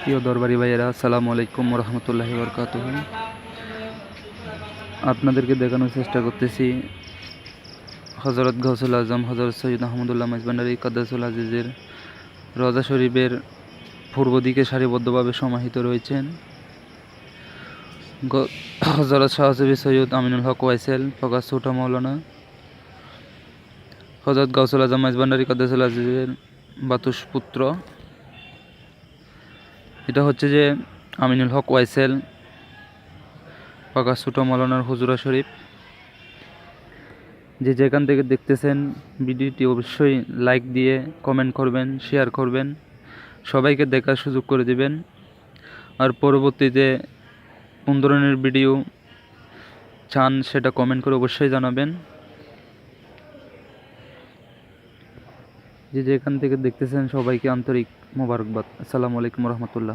প্রিয় দরবারি ভাইয়েরা, আসসালামু আলাইকুম রহমতুল্লাহি বরকাত আপনাদেরকে দেখানোর চেষ্টা করতেছি হজরত গৌসুল আজম হজরত সৈয়দ আহমদুল্লাহ মাইজবান্ডারি কাদ্দাসুল আজিজের রজা শরীফের পূর্ব দিকে সারিবদ্ধভাবে সমাহিত রয়েছেন। হজরত শাহজবি সৈয়দ আমিনুল হক ওয়াইসেল ফকাস ছোটা মৌলানা হজরত গৌসুল আজম মাইজবান্ডারি কাদ্দাসুল আজিজের বাতুস পুত্র। এটা হচ্ছে যে আমিনুল হক ওয়াইসেল পাকা ছোটো মৌলানার হুজুরা শরীফ। যে যেখান থেকে দেখতেছেন ভিডিওটি অবশ্যই লাইক দিয়ে কমেন্ট করবেন, শেয়ার করবেন, সবাইকে দেখার সুযোগ করে দিবেন। আর পরবর্তীতে কোন ধরনের ভিডিও চান সেটা কমেন্ট করে অবশ্যই জানাবেন। যে যেখান থেকে দেখতেছেন সবাইকে আন্তরিক মোবারকবাদ। আসসালামু আলাইকুম রহমতুল্লাহ।